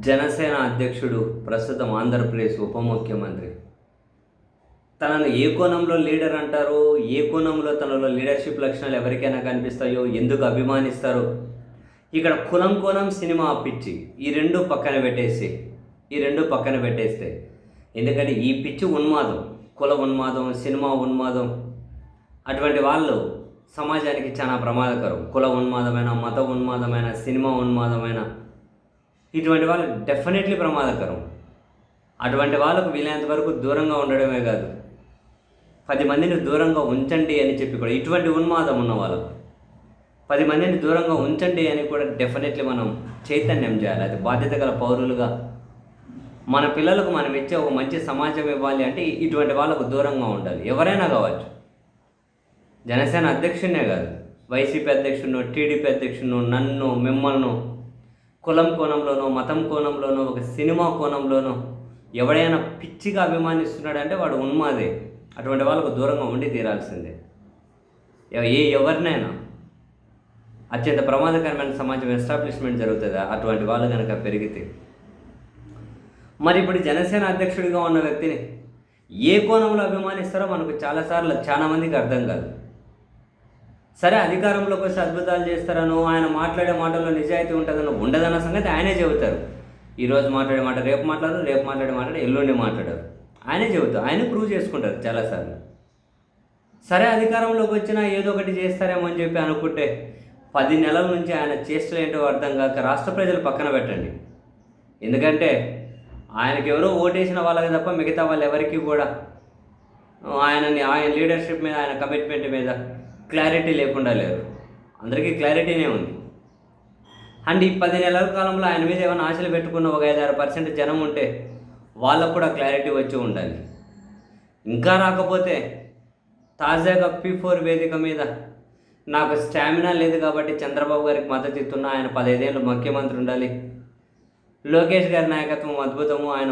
జనసేన అధ్యక్షుడు ప్రస్తుతం ఆంధ్రప్రదేశ్ ఉప ముఖ్యమంత్రి. తనను ఏ కోణంలో లీడర్ అంటారు? ఏ కోణంలో తనలో లీడర్షిప్ లక్షణాలు ఎవరికైనా కనిపిస్తాయో? ఎందుకు అభిమానిస్తారో? ఇక్కడ కులం కోణం సినిమా పిచ్చి. ఈ రెండు పక్కన పెట్టేసి ఈ రెండు పక్కన పెట్టేస్తే. ఎందుకంటే ఈ పిచ్చి ఉన్మాదం కుల ఉన్మాదం సినిమా ఉన్మాదం. అటువంటి వాళ్ళు సమాజానికి చాలా ప్రమాదకరం. కుల ఉన్మాదమైన మత ఉన్మాదమైన సినిమా ఉన్మాదమైన. ఇటువంటి వాళ్ళు డెఫినెట్లీ ప్రమాదకరం. అటువంటి వాళ్ళకు వీలైనంత వరకు దూరంగా ఉండడమే కాదు. పది మందిని దూరంగా ఉంచండి అని చెప్పి కూడా ఇటువంటి ఉన్మాదం ఉన్న వాళ్ళకు. పది మందిని దూరంగా ఉంచండి అని కూడా డెఫినెట్లీ మనం చైతన్యం చేయాలి. అది బాధ్యత గల పౌరులుగా. మన పిల్లలకు మనం ఇచ్చే ఒక మంచి సమాజం ఇవ్వాలి అంటే ఇటువంటి వాళ్ళకు దూరంగా ఉండాలి. ఎవరైనా కావచ్చు. జనసేన అధ్యక్షుడినే కాదు. వైసీపీ అధ్యక్షుడు టీడీపీ అధ్యక్షుడు నన్ను మిమ్మల్ని కులం కోణంలోనో మతం కోణంలోనో ఒక సినిమా కోణంలోనో ఎవడైనా పిచ్చిగా అభిమానిస్తున్నాడంటే వాడు ఉన్మాదే. అటువంటి వాళ్ళకు దూరంగా ఉండి తీరాల్సిందే. ఏ ఎవరినైనా అత్యంత ప్రమాదకరమైన సమాజం ఎస్టాబ్లిష్మెంట్ జరుగుతుందా? అటువంటి వాళ్ళు కనుక పెరిగితే. మరి ఇప్పుడు జనసేన అధ్యక్షుడిగా ఉన్న వ్యక్తిని ఏ కోణంలో అభిమానిస్తారో మనకు చాలాసార్లు చాలామందికి అర్థం కాదు. సరే అధికారంలోకి వచ్చి అద్భుతాలు చేస్తారనో ఆయన మాట్లాడే మాటల్లో నిజాయితీ ఉంటుందనో ఉండదన్న సంగతి ఆయనే చెబుతారు. ఈరోజు మాట్లాడే మాట రేపు మాట్లాడరు రేపు మాట్లాడే మాట ఎల్లుండి మాట్లాడారు. ఆయనే చెబుతారు ఆయన ప్రూవ్ చేసుకుంటారు చాలాసార్లు. సరే అధికారంలోకి వచ్చినా ఏదో ఒకటి చేస్తారేమో అని చెప్పి అనుకుంటే పది నెలల నుంచి ఆయన చేష్టలు ఏంటో అర్థం కాక రాష్ట్ర ప్రజలు పక్కన పెట్టండి. ఎందుకంటే ఆయనకి ఎవరో ఓటేసిన వాళ్ళకి తప్ప మిగతా వాళ్ళు ఎవరికి కూడా ఆయనని ఆయన లీడర్షిప్ మీద ఆయన కమిట్మెంట్ మీద క్లారిటీ లేకుండా లేరు. అందరికీ క్లారిటీనే ఉంది. అండ్ ఈ పది నెలల కాలంలో ఆయన మీద ఏమైనా ఆశలు పెట్టుకున్న ఒక ఐదారు పర్సెంట్ జనం ఉంటే వాళ్ళకు కూడా క్లారిటీ వచ్చి ఉండాలి. ఇంకా రాకపోతే తాజాగా పీ ఫోర్ వేదిక మీద నాకు స్టామినా లేదు కాబట్టి చంద్రబాబు గారికి మద్దతు ఇస్తున్నా ఆయన పదైదేళ్ళు ముఖ్యమంత్రి ఉండాలి. లోకేష్ గారి నాయకత్వం అద్భుతము. ఆయన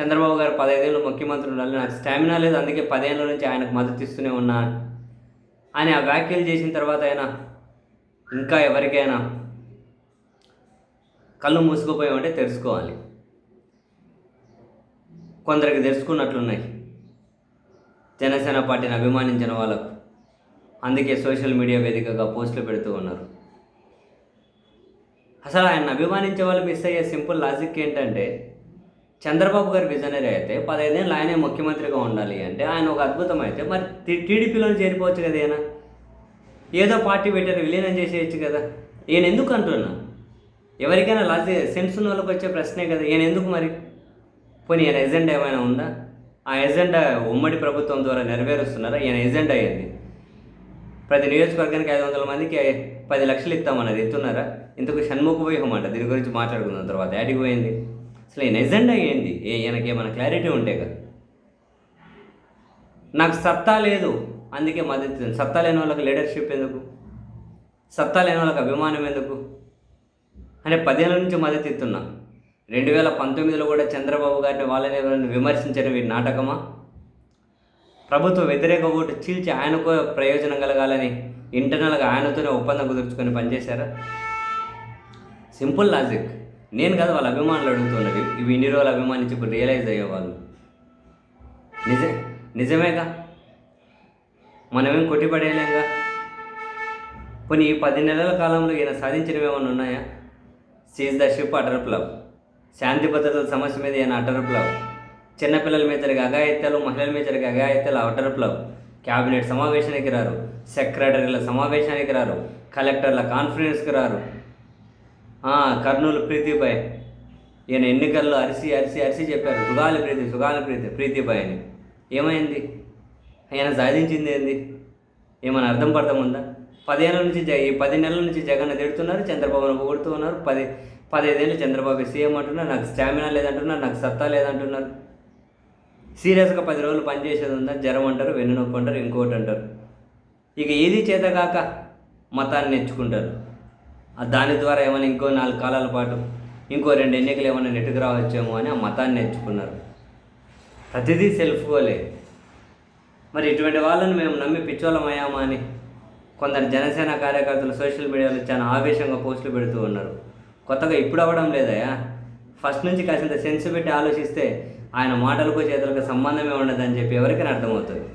చంద్రబాబు గారు పదైదేళ్ళు ముఖ్యమంత్రి ఉండాలి. నాకు స్టామినా లేదు. అందుకే పదేళ్ళ నుంచి ఆయనకు మద్దతు ఇస్తూనే ఉన్నా. అని ఆ వ్యాఖ్యలు చేసిన తర్వాత అయినా ఇంకా ఎవరికైనా కళ్ళు మూసుకుపోయామంటే తెలుసుకోవాలి. కొందరికి తెలుసుకున్నట్లున్నాయి. జనసేన పార్టీని అభిమానించిన వాళ్ళకు. అందుకే సోషల్ మీడియా వేదికగా పోస్టులు పెడుతూ ఉన్నారు. అసలు ఆయన అభిమానించే వాళ్ళు మిస్ అయ్యే సింపుల్ లాజిక్ ఏంటంటే చంద్రబాబు గారు విజనరీ అయితే పదహైదేళ్ళు ఆయనే ముఖ్యమంత్రిగా ఉండాలి అంటే ఆయన ఒక అద్భుతం అయితే. మరి టీడీపీలో చేరిపోవచ్చు కదా ఈయన? ఏదో పార్టీ పెట్టారు విలీనం చేసేయచ్చు కదా. ఈయన ఎందుకు అంటున్నా? ఎవరికైనా లాజీ సెన్స్ ఉన్న వాళ్ళకి వచ్చే ప్రశ్నే కదా. ఈయన ఎందుకు మరి? పోనీ ఈయన ఎజెండా ఏమైనా ఉందా? ఆ ఎజెండా ఉమ్మడి ప్రభుత్వం ద్వారా నెరవేరుస్తున్నారా? ఈయన ఎజెండా అయ్యింది ప్రతి నియోజకవర్గానికి ఐదు వందల మందికి పది లక్షలు ఇస్తామన్నది ఇస్తున్నారా ఇంతకు షణ్ముఖ వ్యూహం అంట దీని గురించి మాట్లాడుకుందాం తర్వాత. యాడికి పోయింది? అసలు ఈయన ఎజెండా ఏంది? ఏ ఈయనకి ఏమైనా క్లారిటీ ఉంటే కదా. నాకు సత్తా లేదు అందుకే మద్దతు సత్తా లేని వాళ్ళకి లీడర్షిప్ ఎందుకు? సత్తా లేని వాళ్ళకి అభిమానం ఎందుకు? అంటే పదేళ్ళ నుంచి మద్దతు ఇస్తున్నా. రెండు వేల పంతొమ్మిదిలో కూడా చంద్రబాబు గారిని వాళ్ళని ఎవరిని విమర్శించడం నాటకమా? ప్రభుత్వ వ్యతిరేక ఓటు చీల్చి ఆయనకు ప్రయోజనం కలగాలని ఇంటర్నల్గా ఆయనతోనే ఒప్పందం కుదుర్చుకొని పనిచేశారా? సింపుల్ లాజిక్ నేను కదా వాళ్ళ అభిమానులు అడుగుతున్నది ఇవి ఇన్ని రోజులు అభిమానించి ఇప్పుడు రియలైజ్ అయ్యేవాళ్ళు. నిజే నిజమేగా? మనమేం కొట్టిపడేయలేంగా పోనీ ఈ పది నెలల కాలంలో ఈయన సాధించినవి ఏమైనా ఉన్నాయా? Seize the ship utter plough శాంతి భద్రతల సమస్య మీద ఈయన అటర్ ప్లవ్ చిన్నపిల్లల మీద జరిగే అఘాయిత్యాలు మహిళల మీద జరిగే అఘాయిత్యాలు అటర్ ప్లవ్ క్యాబినెట్ సమావేశానికి రారు. సెక్రటరీల సమావేశానికి రారు. కలెక్టర్ల కాన్ఫరెన్స్కి రారు. కర్నూలు ప్రీతిబాయ్ ఈయన ఎన్నికల్లో అరిసి అరిసి అరిసి చెప్పారు. సుగాలి ప్రీతి సుగాలి ప్రీతి ప్రీతిబాయ్ అని. ఏమైంది? ఆయన సాధించింది ఏంది? ఏమైనా అర్థం పడతాం ఉందా? పదిహేనుల నుంచి జ ఈ పది నెలల నుంచి జగన్ తిడుతున్నారు చంద్రబాబును పొగుడుతూ ఉన్నారు పది పదిహేదేళ్ళు చంద్రబాబు సీఎం అంటున్నారు. నాకు స్టామినా లేదంటున్నారు నాకు సత్తా లేదంటున్నారు. సీరియస్గా పది రోజులు పనిచేసేది ఉందా? జ్వరం అంటారు వెన్నునొప్పి అంటారు ఇంకోటి అంటారు. ఇక ఏది చేతగాక మతాన్ని నేర్చుకుంటారు దాని ద్వారా ఏమైనా ఇంకో నాలుగు కాలాల పాటు ఇంకో రెండు ఎన్నికలు ఏమైనా నెట్టుకు రావచ్చేమో అని ఆ మతాన్ని నేర్చుకున్నారు. ప్రతిదీ సెల్ఫ్ గోలే మరి ఇటువంటి వాళ్ళని మేము నమ్మి పిచ్చోళమయ్యామా అని కొందరు జనసేన కార్యకర్తలు సోషల్ మీడియాలో చాలా ఆవేశంగా పోస్టులు పెడుతూ ఉన్నారు. కొత్తగా ఇప్పుడు అవ్వడం లేదయా ఫస్ట్ నుంచి కాసింత సెన్స్ పెట్టి ఆలోచిస్తే ఆయన మాటలకు చేతులకు సంబంధమే ఉండదని చెప్పి ఎవరికైనా అర్థమవుతుంది?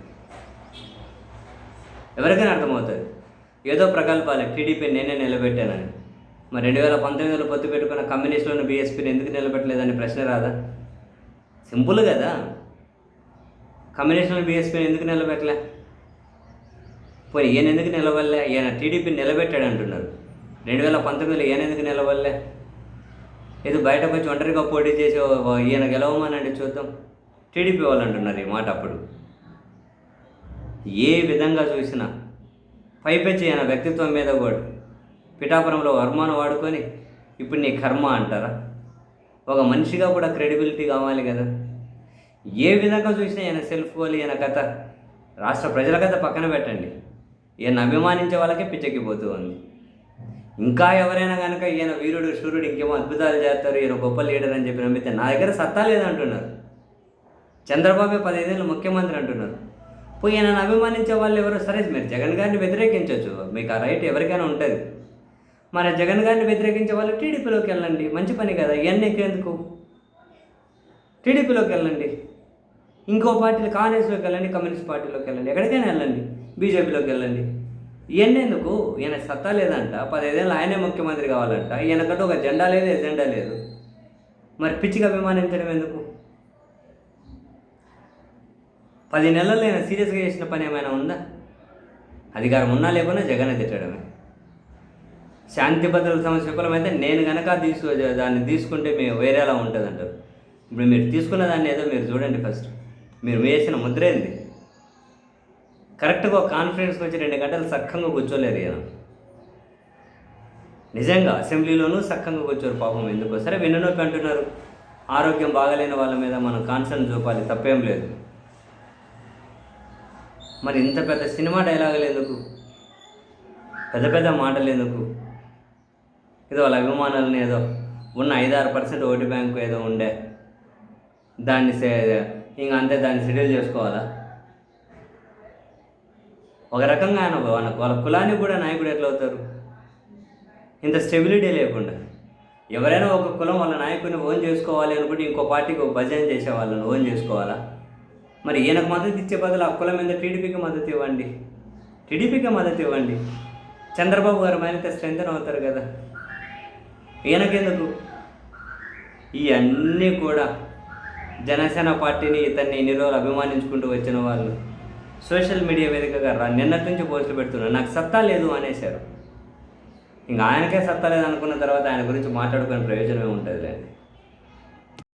ఎవరికైనా అర్థమవుతుంది? ఏదో ప్రకల్పాలే టీడీపీ నేనే నిలబెట్టానని. మరి రెండు వేల పంతొమ్మిదిలో పొత్తు పెట్టుకున్న కమ్యూనిస్టులను బీఎస్పీని ఎందుకు నిలబెట్టలేదని ప్రశ్న రాదా? సింపుల్ కదా. కమ్యూనిస్టులను బీఎస్పీని ఎందుకు నిలబెట్టలే? పోయి ఈయన ఎందుకు నిలబడలే? ఈయన టీడీపీని నిలబెట్టాడు అంటున్నారు రెండు వేల పంతొమ్మిదిలో ఈయన ఎందుకు నిలబడలే? ఏదో బయటకు వచ్చి ఒంటరిగా పోటీ చేసి ఈయన గెలవమనండి చూద్దాం. టీడీపీ వాళ్ళు అంటున్నారు ఈ మాట అప్పుడు. ఏ విధంగా చూసినా పైపెచ్చి ఆయన వ్యక్తిత్వం మీద కూడా పిఠాపురంలో వర్మాను వాడుకొని ఇప్పుడు నీ కర్మ అంటారా? ఒక మనిషిగా కూడా క్రెడిబిలిటీ కావాలి కదా. ఏ విధంగా చూసినా ఈయన సెల్ఫ్ గోల్ ఈయన కథ రాష్ట్ర ప్రజల కథ పక్కన పెట్టండి. ఈయన అభిమానించే వాళ్ళకే పిచ్చెక్కిపోతూ ఉంది. ఇంకా ఎవరైనా కనుక ఈయన వీరుడు సూర్యుడు ఇంకేమో అద్భుతాలు చేస్తారు ఈయన గొప్ప లీడర్ అని చెప్పి నమ్మితే నా దగ్గర సత్తా లేదంటున్నారు. చంద్రబాబు పదిహేదేళ్ళు ముఖ్యమంత్రి అంటున్నారు. పోయి నన్ను అభిమానించే వాళ్ళు ఎవరు? సరే మీరు జగన్ గారిని వ్యతిరేకించవచ్చు. మీకు ఆ రైట్ ఎవరికైనా ఉంటుంది. మరి జగన్ గారిని వ్యతిరేకించే వాళ్ళు టీడీపీలోకి వెళ్ళండి. మంచి పని కదా. ఇవన్నీ ఎందుకు? టీడీపీలోకి వెళ్ళండి. ఇంకో పార్టీలు కాంగ్రెస్లోకి వెళ్ళండి కమ్యూనిస్ట్ పార్టీలోకి వెళ్ళండి. ఎక్కడికైనా వెళ్ళండి. బీజేపీలోకి వెళ్ళండి. ఇవన్నీ ఎందుకు? ఈయన సత్తా లేదంట. పదిహేదేళ్ళు ఆయనే ముఖ్యమంత్రి కావాలంట. ఈయనకంటూ ఒక జెండా లేదు ఎజెండా లేదు. మరి పిచ్చిగా అభిమానించడం ఎందుకు? పది నెలల్లో సీరియస్గా చేసిన పని ఏమైనా ఉందా? అధికారం ఉన్నా లేకున్నా జగన్ తిట్టడమే. శాంతి భద్రతల సమస్య విఫలమైతే నేను కనుక తీసు దాన్ని తీసుకుంటే మేము వేరేలా ఉంటుంది అంటారు ఇప్పుడు మీరు తీసుకున్న దాన్ని ఏదో మీరు చూడండి ఫస్ట్ మీరు వేసిన ముద్ర ఏంది? కరెక్ట్గా కాన్ఫిడెన్స్ కాన్ఫిడెన్స్కి వచ్చి రెండు గంటలు సక్కంగా కూర్చోలేరు ఈయన. నిజంగా అసెంబ్లీలోనూ సక్కంగా కూర్చోరు పాపం ఎందుకో. సరే వెన్నునొప్పి అంటున్నారు. ఆరోగ్యం బాగలేని వాళ్ళ మీద మనం కాన్సర్న్ చూపాలి తప్పేం లేదు. మరి ఇంత పెద్ద సినిమా డైలాగులు ఎందుకు? పెద్ద పెద్ద మాటలు ఎందుకు? ఏదో వాళ్ళ అభిమానులను ఏదో ఉన్న ఐదారు పర్సెంట్ ఓటు బ్యాంకు ఏదో ఉండే. దాన్ని సే- ఇంక అంతే దాన్ని షెడ్యూల్ చేసుకోవాలా? ఒక రకంగా ఆయన వాళ్ళ వాళ్ళ కులానికి కూడా నాయకుడు ఎట్లా అవుతారు? ఇంత స్టెబిలిటీ లేకుండా. ఎవరైనా ఒక కులం వాళ్ళ నాయకుడిని ఓన్ చేసుకోవాలి అనుకుంటే ఇంకో పార్టీకి ఒక భజన చేసే వాళ్ళని ఓన్ చేసుకోవాలా? మరి ఈయనకు మద్దతు ఇచ్చే బదులు ఆ కులం మీద టీడీపీకి మద్దతు ఇవ్వండి. టీడీపీకి మద్దతు ఇవ్వండి. చంద్రబాబు గారు మైనతే స్ట్రెంగ్తన్ అవుతారు కదా. ఈయనకెందుకు? ఇవన్నీ కూడా జనసేన పార్టీని ఇతన్ని ఇన్ని రోజులు అభిమానించుకుంటూ వచ్చిన వాళ్ళు. సోషల్ మీడియా వేదికగా రా నిన్నటి నుంచి పోస్టులు పెడుతున్నారు. నాకు సత్తా లేదు అనేశారు. ఇంకా ఆయనకే సత్తా లేదు అనుకున్న తర్వాత ఆయన గురించి మాట్లాడుకునే ప్రయోజనమే ఉంటుంది